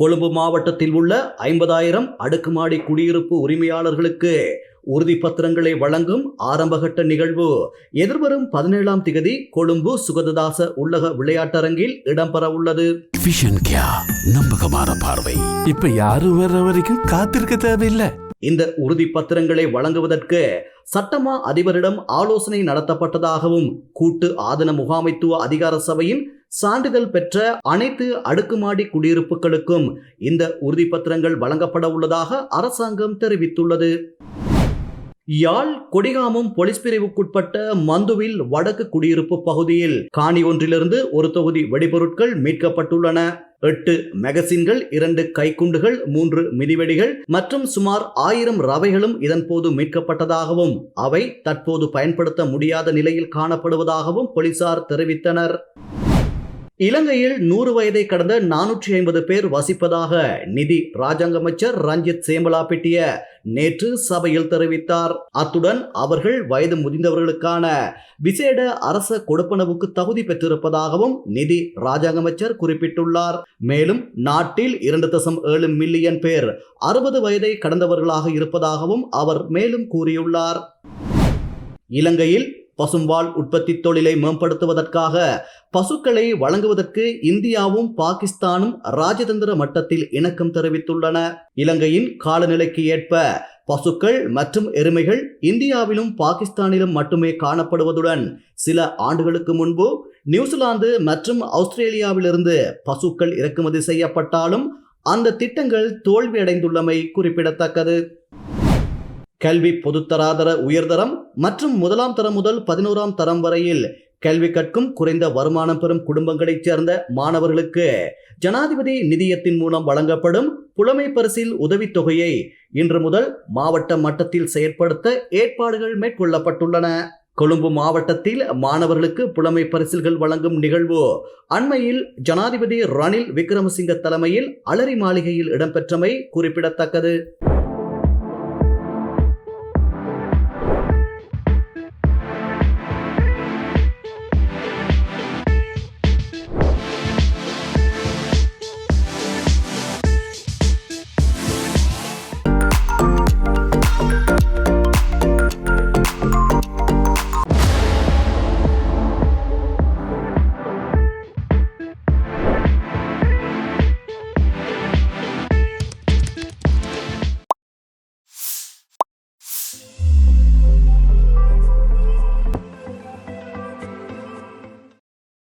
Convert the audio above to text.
கொழும்பு மாவட்டத்தில் உள்ள ஐம்பதாயிரம் அடுக்குமாடி குடியிருப்பு உரிமையாளர்களுக்கு உறுதிப்பத்திரங்களை வழங்கும் ஆரம்பகட்ட நிகழ்வு. எதிர்வரும் பதினேழாம் திகதி கொழும்பு சுகததாச உள்ளக விளையாட்டரங்கில் இடம்பெற உள்ளது. நம்பகமான பார்வை. இப்ப யாரும் வர்ற வரைக்கும் காத்திருக்க தேவையில்லை. இந்த உறுதிப்பத்திரங்களை வழங்குவதற்கு சட்டமா அதிபரிடம் ஆலோசனை நடத்தப்பட்டதாகவும் கூட்டு ஆதன முகாமைத்துவ அதிகார சபையின் சான்றிதழ் பெற்ற அனைத்து அடுக்குமாடி குடியிருப்புகளுக்கும் இந்த உறுதிப்பத்திரங்கள் வழங்கப்பட உள்ளதாக அரசாங்கம் தெரிவித்துள்ளது. யாழ் கொடிகாமம் போலீஸ் பிரிவுக்குட்பட்ட மந்துவில் வடக்கு குடியிருப்பு பகுதியில் காணி ஒன்றிலிருந்து ஒரு தொகுதி வெடிபொருட்கள் மீட்கப்பட்டுள்ளன. எட்டு மெகசின்கள் இரண்டு கைக்குண்டுகள் மூன்று மிதிவெடிகள் மற்றும் சுமார் ஆயிரம் ரவைகளும் இதன்போது மீட்கப்பட்டதாகவும் அவை தற்போது பயன்படுத்த முடியாத நிலையில் காணப்படுவதாகவும் போலீசார் தெரிவித்தனர். இலங்கையில் நூறு வயதை கடந்த நானூற்றி ஐம்பது பேர் வசிப்பதாக நிதி ராஜாங்க அமைச்சர் ரஞ்சித் சேமலாபிட்டிய நேற்று சபையில் தெரிவித்தார். அத்துடன் அவர்கள் வயது முதிர்ந்தவர்களுக்கான விசேட அரச கொடுப்பனவுக்கு தகுதி பெற்றிருப்பதாகவும் நிதி ராஜாங்க அமைச்சர் குறிப்பிட்டுள்ளார். மேலும் நாட்டில் இரண்டு தசம் ஏழு மில்லியன் பேர் அறுபது வயதை கடந்தவர்களாக இருப்பதாகவும் அவர் மேலும் கூறியுள்ளார். இலங்கையில் பசும்பால் உற்பத்தி தொழிலை மேம்படுத்துவதற்காக பசுக்களை வழங்குவதற்கு இந்தியாவும் பாகிஸ்தானும் ராஜதந்திர மட்டத்தில் இணக்கம் தெரிவித்துள்ளன. இலங்கையின் காலநிலைக்கு ஏற்ப பசுக்கள் மற்றும் எருமைகள் இந்தியாவிலும் பாகிஸ்தானிலும் மட்டுமே காணப்படுவதுடன் சில ஆண்டுகளுக்கு முன்பு நியூசிலாந்து மற்றும் ஆஸ்திரேலியாவிலிருந்து பசுக்கள் இறக்குமதி செய்யப்பட்டாலும் அந்த திட்டங்கள் தோல்வியடைந்துள்ளமை குறிப்பிடத்தக்கது. கல்வி பொதுத்தராதர உயர்தரம் மற்றும் முதலாம் தரம் முதல் பதினோராம் தரம் வரையில் கல்வி கற்கும் குறைந்த வருமானம் பெறும் குடும்பங்களைச் சேர்ந்த மாணவர்களுக்கு ஜனாதிபதி நிதியத்தின் மூலம் வழங்கப்படும் புலமை பரிசில் உதவித்தொகையை இன்று முதல் மாவட்ட மட்டத்தில் செயற்படுத்த ஏற்பாடுகள் மேற்கொள்ளப்பட்டுள்ளன. கொழும்பு மாவட்டத்தில் மாணவர்களுக்கு புலமை பரிசில்கள் வழங்கும் நிகழ்வு அண்மையில் ஜனாதிபதி ரணில் விக்ரமசிங்க தலைமையில் அலரி மாளிகையில் இடம்பெற்றமை குறிப்பிடத்தக்கது.